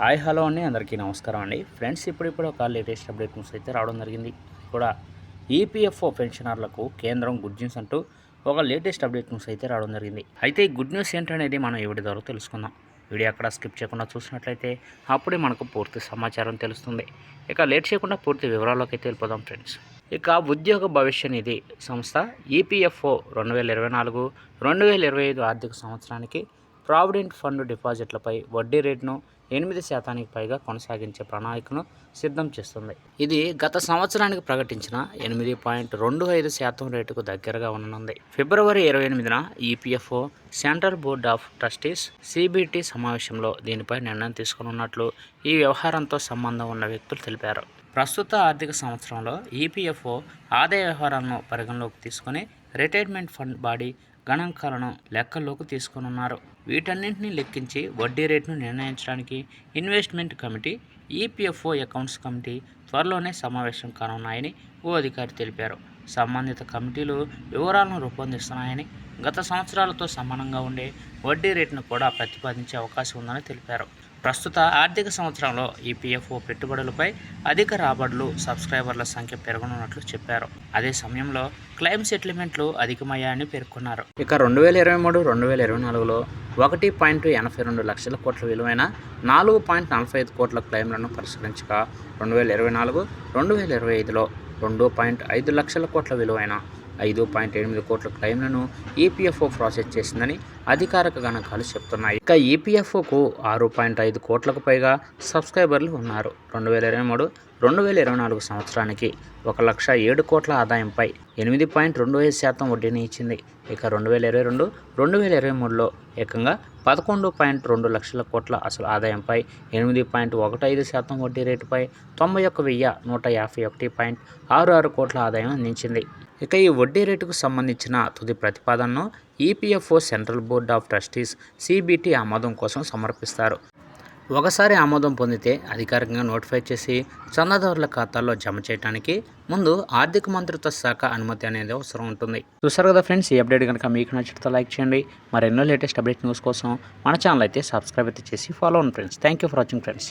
Hi hello అండి. అందరికీ నమస్కారం అండి. ఫ్రెండ్స్ ఇప్పుడిప్పుడు ఒక లేటెస్ట్ అప్డేట్ న్యూస్ అయితే రావడం జరిగింది. కూడా ఈపీఎఫ్ఓ పెన్షనర్లకు కేంద్రం గుడ్ న్యూస్ అంటూ ఒక లేటెస్ట్ అప్డేట్ న్యూస్ అయితే రావడం జరిగింది. అయితే ఈ గుడ్ న్యూస్ ఏంటనేది మనం ఎవరి ద్వారా తెలుసుకుందాం? వీడియో అక్కడ స్కిప్ చేయకుండా చూసినట్లయితే అప్పుడే మనకు పూర్తి సమాచారం తెలుస్తుంది. ఇక లేట్ చేయకుండా పూర్తి వివరాల్లోకి అయితే వెళ్ళిపోదాం ఫ్రెండ్స్. ఇక ఉద్యోగ భవిష్య నిధి సంస్థ ఈపీఎఫ్ఓ రెండు వేల ఇరవై నాలుగు రెండు వేల ఇరవై ఐదు ఆర్థిక సంవత్సరానికి ప్రావిడెంట్ ఫండ్ డిపాజిట్లపై వడ్డీ రేటును ఎనిమిది శాతానికి పైగా కొనసాగించే ప్రణాళికను సిద్ధం చేస్తుంది. ఇది గత సంవత్సరానికి ప్రకటించిన ఎనిమిది పాయింట్ రెండు ఐదు శాతం రేటుకు దగ్గరగా ఉండనుంది. ఫిబ్రవరి ఇరవై ఎనిమిదిన EPFO central board of trustees CBT సమావేశంలో దీనిపై నిర్ణయం తీసుకున్నట్లు ఈ వ్యవహారంతో సంబంధం ఉన్న వ్యక్తులు తెలిపారు. ప్రస్తుత ఆర్థిక సంవత్సరంలో ఈపీఎఫ్ఓ ఆదాయ వ్యవహారాలను పరిగణలోకి తీసుకుని రిటైర్మెంట్ ఫండ్ బాడీ గణాంకాలను లెక్కల్లోకి తీసుకునున్నారు. వీటన్నింటినీ లెక్కించి వడ్డీ రేటును నిర్ణయించడానికి investment committee EPFO accounts committee త్వరలోనే సమావేశం కానున్నాయని ఓ అధికారి తెలిపారు. సంబంధిత కమిటీలు వివరాలను రూపొందిస్తున్నాయని గత సంవత్సరాలతో సమానంగా ఉండే వడ్డీ రేటును కూడా ప్రతిపాదించే అవకాశం ఉందని తెలిపారు. ప్రస్తుత ఆర్థిక సంవత్సరంలో ఈపీఎఫ్ఓ పెట్టుబడులపై అధిక రాబడులు సబ్స్క్రైబర్ల సంఖ్య పెరగనున్నట్లు చెప్పారు. అదే సమయంలో క్లెయిమ్ సెటిల్మెంట్లు అధికమయ్యాయని పేర్కొన్నారు. ఇక రెండు వేల ఇరవై మూడు రెండు వేల ఇరవై నాలుగులో ఒకటి పాయింట్ ఎనభై రెండు లక్షల కోట్ల విలువైన నాలుగు పాయింట్ నలభై ఐదు కోట్ల క్లెయిమ్లను పరిష్కరించగా రెండు వేల ఇరవై నాలుగు రెండు వేల ఇరవై ఐదులో రెండు పాయింట్ ఐదు లక్షల కోట్ల విలువైన ఐదు పాయింట్ ఎనిమిది కోట్ల క్లెయిమ్లను ఈపీఎఫ్ఓ ప్రాసెస్ చేసిందని అధికారిక గణాంకాలు చెప్తున్నాయి. ఇక ఈపీఎఫ్ఓకు ఆరు పాయింట్ ఐదు కోట్లకు పైగా సబ్స్క్రైబర్లు ఉన్నారు. రెండు వేల ఇరవై మూడు రెండు వేల ఇరవై నాలుగు సంవత్సరానికి ఒక లక్ష ఏడు కోట్ల ఆదాయంపై ఎనిమిది పాయింట్ రెండు ఐదు శాతం వడ్డీని ఇచ్చింది. ఇక రెండు వేల ఇరవై రెండు రెండు వేల ఇరవై మూడులో ఏకంగా పదకొండు పాయింట్ రెండు లక్షల కోట్ల అసలు ఆదాయంపై ఎనిమిది పాయింట్ ఒకటి ఐదు శాతం వడ్డీ రేటుపై తొంభై ఒక్క వెయ్యి నూట యాభై ఒకటి పాయింట్ ఆరు ఆరు కోట్ల ఆదాయం అందించింది. ఇక ఈ వడ్డీ రేటుకు సంబంధించిన తుది ప్రతిపాదనను EPFO central board of trustees CBT ఆమోదం కోసం సమర్పిస్తారు. ఒకసారి ఆమోదం పొందితే అధికారికంగా నోటిఫై చేసి చందాదారుల ఖాతాల్లో జమ చేయడానికి ముందు ఆర్థిక మంత్రిత్వ శాఖ అనుమతి అనేది అవసరం ఉంటుంది. చూసారు కదా ఫ్రెండ్స్ ఈ అప్డేట్ కనుక మీకు నచ్చితే లైక్ చేయండి. మరెన్నో లేటెస్ట్ అప్డేట్ న్యూస్ కోసం మన ఛానల్ అయితే సబ్స్క్రైబ్ అయితే చేసి ఫాలో అవ్వండి friends. Thank you for watching friends